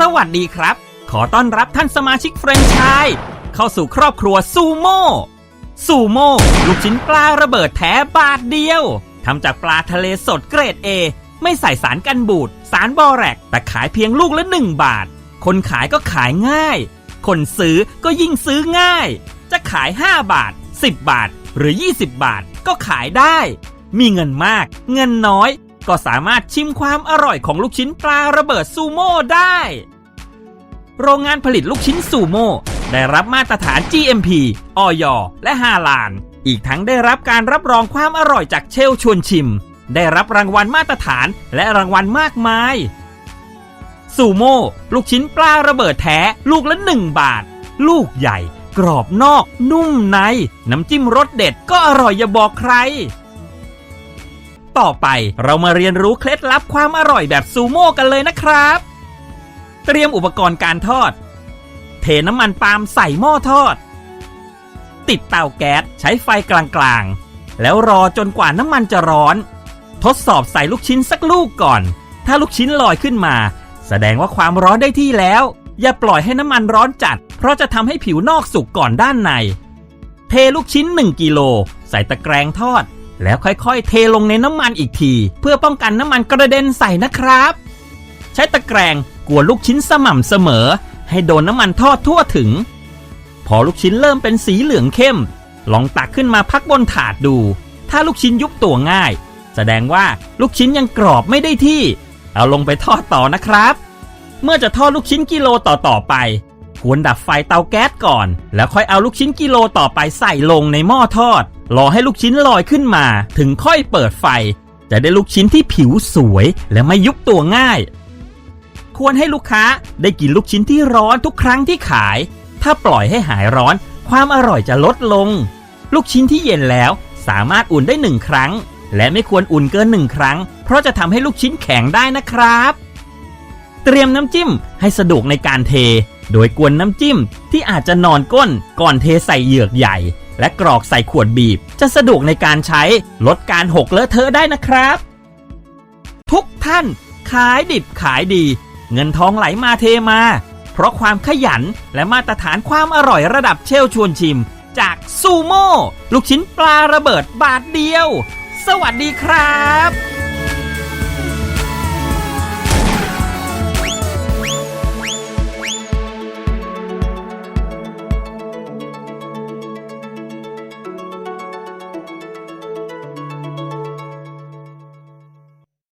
สวัสดีครับ ขอต้อนรับท่านสมาชิกแฟรนไชส์เข้าสู่ครอบครัวซูโม่ซูโม่ลูกชิ้นปลาระเบิดแท้บาทเดียวทำจากปลาทะเลสดเกรด A ไม่ใส่สารกันบูด สารบอแรก แต่ขายเพียงลูกละ 1 บาท คนขายก็ขายง่าย คนซื้อก็ยิ่งซื้อง่าย จะขาย 5 บาท 10 บาท หรือ 20 บาทก็ขายได้ มีเงินมาก เงินน้อย ก็สามารถชิมความอร่อยของลูกชิ้นปลาระเบิดซูโม่ได้ โรงงานผลิตลูกชิ้นซูโม่ได้รับมาตรฐาน GMP ออยและฮาลาน อีกทั้งได้รับการรับรองความอร่อยจากเชลชวนชิม ได้รับรางวัลมาตรฐานและรางวัลมากมายซูโม่ลูกชิ้นปลาระเบิดแท้ ลูกละ 1 บาท ลูกใหญ่ กรอบนอก นุ่มใน น้ำจิ้มรสเด็ดก็อร่อยอย่าบอกใคร ต่อไป เรามาเรียนรู้เคล็ดลับความอร่อยแบบซูโม่กันเลยนะครับ เตรียมอุปกรณ์การทอด เทน้ำมันปาล์มใส่หม้อทอด ติดเตาแก๊สใช้ไฟกลางๆ แล้วรอจนกว่าน้ำมันจะร้อน ทดสอบใส่ลูกชิ้นสักลูกก่อน ถ้าลูกชิ้นลอยขึ้นมา แสดงว่าความร้อนได้ที่แล้ว อย่าปล่อยให้น้ำมันร้อนจัด เพราะจะทำให้ผิวนอกสุกก่อนด้านใน เทลูกชิ้น 1กิโลใส่ตะแกรงทอด แล้วค่อยๆ เทลงในน้ำมันอีกที เพื่อป้องกันน้ำมันกระเด็นใส่นะครับ ใช้ตะแกรงกวนลูกชิ้นสม่ำเสมอ ให้โดนน้ำมันทอดทั่วถึง พอลูกชิ้นเริ่มเป็นสีเหลืองเข้ม ลองตักขึ้นมาพักบนถาดดู ถ้าลูกชิ้นยุบตัวง่าย แสดงว่าลูกชิ้นยังกรอบไม่ได้ที่ เอาลงไปทอดต่อนะครับ เมื่อจะทอดลูกชิ้นกิโลต่อต่อๆไปควรดับไฟเตาแก๊สก่อน แล้วค่อยเอาลูกชิ้นกิโลต่อไปใส่ลงในหม้อทอด รอให้ลูกชิ้นลอยขึ้นมา ถึงค่อยเปิดไฟ จะได้ลูกชิ้นที่ผิวสวยและไม่ยุบตัวง่าย ควรให้ลูกค้าได้กินลูกชิ้นที่ร้อนทุกครั้งที่ขาย ถ้าปล่อยให้หายร้อน ความอร่อยจะลดลง ลูกชิ้นที่เย็นแล้วสามารถอุ่นได้หนึ่งครั้ง และไม่ควรอุ่นเกินหนึ่งครั้ง เพราะจะทำให้ลูกชิ้นแข็งได้นะครับ เตรียมน้ำจิ้มให้สะดวกในการเท โดยกวนน้ำจิ้มที่อาจจะนอนก้นก่อนเทใส่เหยือกใหญ่ และกรอกใส่ขวดบีบ จะสะดวกในการใช้ลดการหกเลอะเทอะได้นะครับ ทุกท่านขายดิบขายดี เงินทองไหลมาเทมา เพราะความขยันและมาตรฐานความอร่อยระดับเชลชวนชิม จากซูโม่ลูกชิ้นปลาระเบิดบาทเดียว สวัสดีครับ